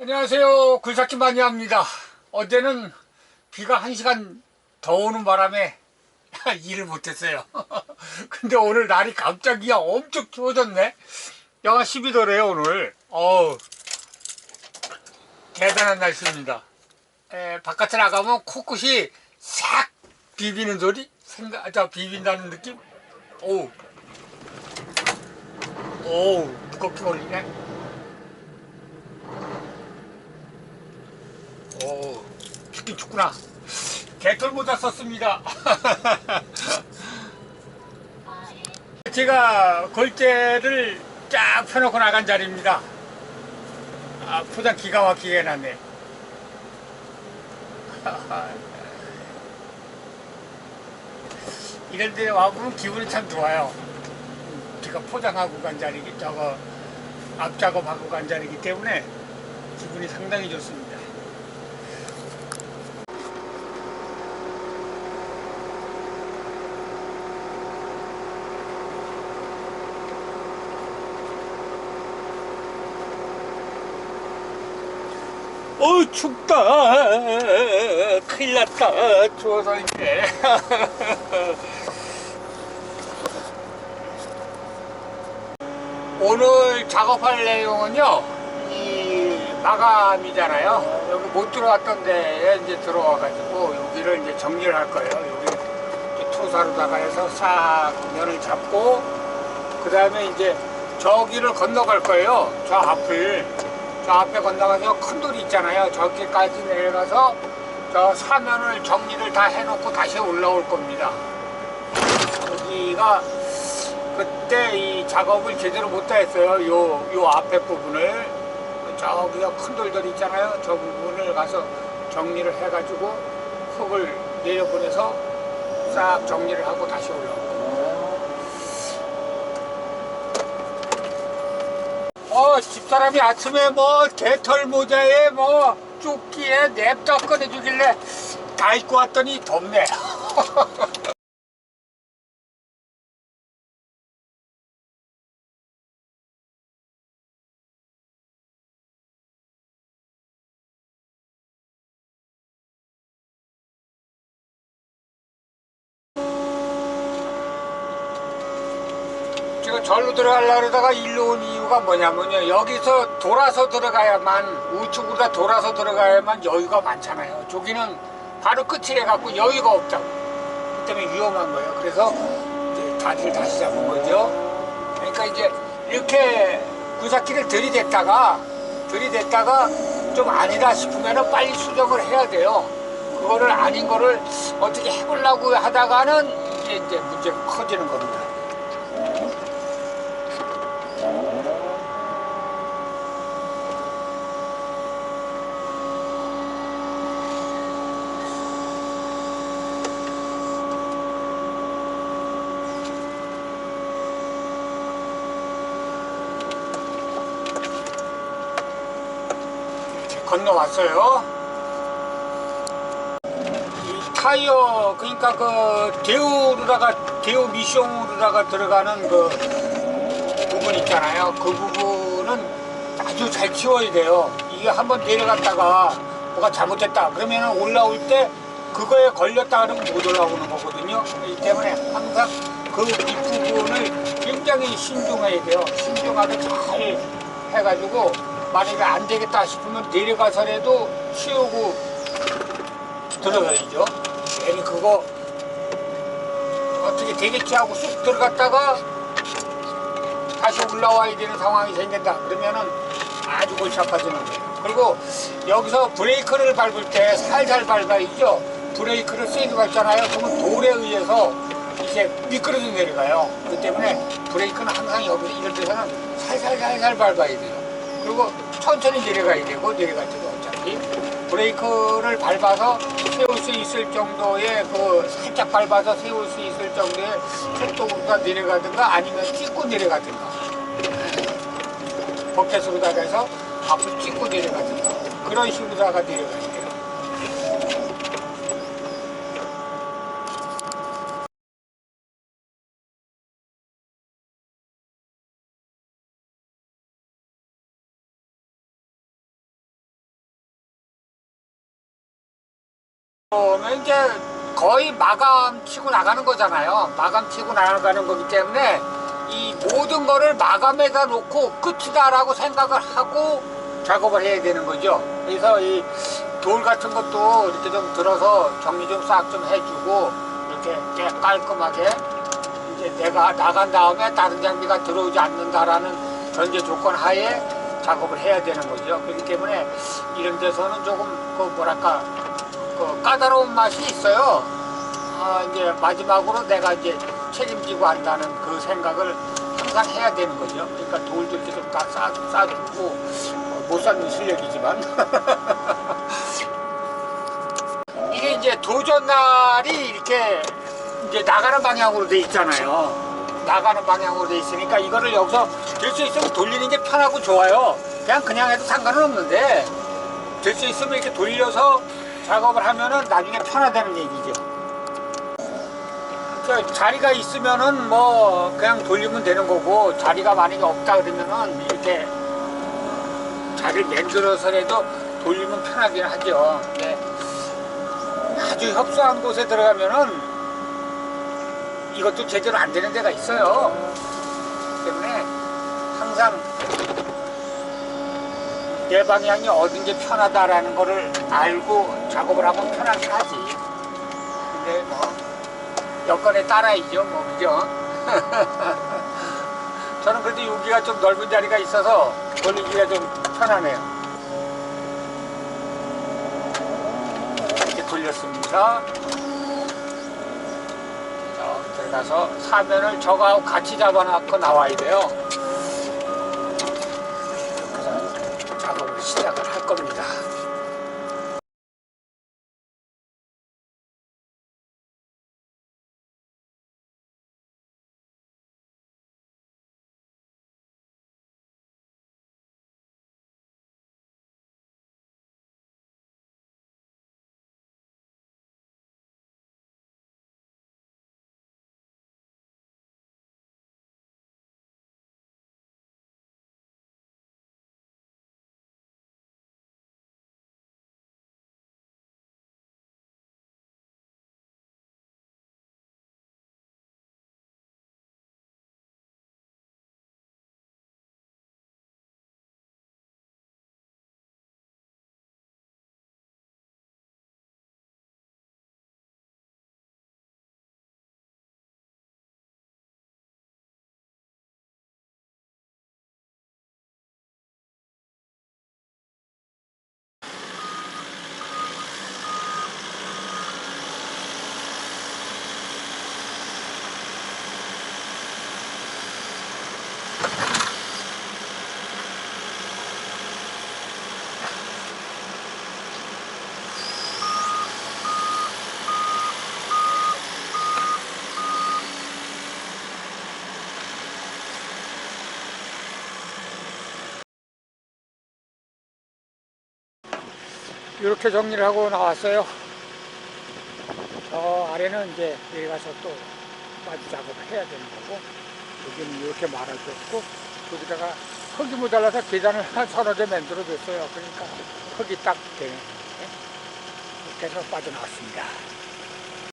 안녕하세요. 굴삭기 합니다. 어제는 비가 한 시간 더 오는 바람에 일을 못했어요. 근데 오늘 날이 갑자기 엄청 추워졌네. 영하 12도래요, 오늘. 어우, 대단한 날씨입니다. 에, 바깥에 나가면 코끝이 싹 비비는 소리? 생각, 저 비빈다는 느낌? 오우. 오우, 무겁게 걸리네. 오, 춥긴 춥구나. 개털 모자 썼습니다. 제가 걸재를 쫙 펴놓고 나간 자리입니다. 아, 포장 기가 막히게 해놨네. 이럴 때 와보면 기분이 참 좋아요. 제가 포장하고 간 자리기, 저거 앞작업하고 간 자리기 때문에 기분이 상당히 좋습니다. 어 춥다. 큰일 났다. 추워서 이제. 오늘 작업할 내용은요 이 마감이잖아요. 여기 못 들어왔던 데에 이제 들어와 가지고 여기를 이제 정리를 할 거예요. 여기 투사로다가 해서 싹 면을 잡고 그 다음에 이제 저기를 건너갈 거예요. 저 앞을 저 앞에 건너가서 큰 돌이 있잖아요. 저기까지 내려가서 저 사면을 정리를 다 해놓고 다시 올라올 겁니다. 여기가 그때 이 작업을 제대로 못 다 했어요. 요, 요 앞에 부분을. 저기가 큰 돌들 있잖아요. 저 부분을 가서 정리를 해가지고 흙을 내려보내서 싹 정리를 하고 다시 올라올 겁니다. 어, 집사람이 아침에 뭐 개털 모자에 뭐 조끼에 냅다 꺼내주길래 다 입고 왔더니 덥네. 절로 들어가려고 그러다가 일로 온 이유가 뭐냐면요. 여기서 돌아서 들어가야만, 우측으로 다 돌아서 들어가야만 여유가 많잖아요. 저기는 바로 끝이래 갖고 여유가 없다고. 그 때문에 위험한 거예요. 그래서 이제 다리를 다시 잡은 거죠. 그러니까 이제 이렇게 구사키를 들이댔다가, 들이댔다가 좀 아니다 싶으면 빨리 수정을 해야 돼요. 그거를 아닌 거를 어떻게 해보려고 하다가는 이게 이제 문제가 커지는 겁니다. 건너왔어요. 이 타이어 그러니까 그 대우로다가 대우 미숑으로다가 들어가는 그 부분 있잖아요. 그 부분은 아주 잘 치워야 돼요. 이게 한번 내려갔다가 뭐가 잘못됐다 그러면 올라올 때 그거에 걸렸다 그러면 못 올라오는 거거든요. 이 때문에 항상 그 뒷부분을 굉장히 신중해야 돼요. 신중하게 잘 해가지고 만약에 안 되겠다 싶으면 내려가서라도 치우고 들어가야죠. 괜히 그거 어떻게 되겠지 하고 쑥 들어갔다가 다시 올라와야 되는 상황이 생긴다. 그러면은 아주 골치 아파지는 거예요. 그리고 여기서 브레이크를 밟을 때 살살 밟아야죠. 브레이크를 세게 밟잖아요. 그러면 돌에 의해서 이제 미끄러져 내려가요. 그렇기 때문에 브레이크는 항상 여기 이럴 때서는 살살살살 밟아야 돼요. 그리고 천천히 내려가야 되고 때도 어차피 브레이크를 밟아서 세울 수 있을 정도의 그 살짝 밟아서 세울 수 있을 정도의 속도가 내려가든가 아니면 찍고 내려가든가. 버켓으로다가 해서 앞을 찍고 내려가든가. 그런 식으로다가 내려가야 돼 요. 그러면 이제 거의 마감 치고 나가는 거잖아요. 마감 치고 나가는 거기 때문에 이 모든 거를 마감에다 놓고 끝이다라고 생각을 하고 작업을 해야 되는 거죠. 그래서 이 돌 같은 것도 이렇게 좀 들어서 정리 좀 싹 좀 해주고 이렇게 깨- 깔끔하게 이제 내가 나간 다음에 다른 장비가 들어오지 않는다라는 전제 조건 하에 작업을 해야 되는 거죠. 그렇기 때문에 이런 데서는 조금 그 뭐랄까 그 까다로운 맛이 있어요. 아, 이제 마지막으로 내가 이제 책임지고 한다는 그 생각을 항상 해야 되는 거죠. 그러니까 돌도 이렇게 좀다 싸, 싸주고 어, 못 쌓는 실력이지만 이게 이제 도전 날이 이렇게 이제 나가는 방향으로 돼 있잖아요. 나가는 방향으로 돼 있으니까 이거를 여기서 될 수 있으면 돌리는 게 편하고 좋아요. 그냥 그냥 해도 상관은 없는데 될 수 있으면 이렇게 돌려서 작업을 하면은 나중에 편하다는 얘기죠. 그 자리가 있으면은 뭐 그냥 돌리면 되는 거고 자리가 만약에 없다 그러면은 이렇게 자리를 만들어서라도 돌리면 편하긴 하죠. 근데 아주 협소한 곳에 들어가면은 이것도 제대로 안 되는 데가 있어요. 때문에 항상 내 방향이 어딘 게 편하다라는 거를 알고 작업을 하면 편하긴 하지. 근데 뭐 여건에 따라이죠, 뭐 그죠? 저는 그래도 여기가 좀 넓은 자리가 있어서 돌리기가 좀 편하네요. 이렇게 돌렸습니다. 자, 들어가서 사면을 저거하고 같이 잡아놓고 나와야 돼요. 이렇게 정리를 하고 나왔어요. 저 아래는 이제 내려가서 또 마주 작업을 해야 되는 거고, 여기는 이렇게 말아줬고, 여기다가 흙이 모자라서 계단을 한 서너 개 만들어줬어요. 그러니까 흙이 딱 되네. 이렇게 해서 빠져나왔습니다.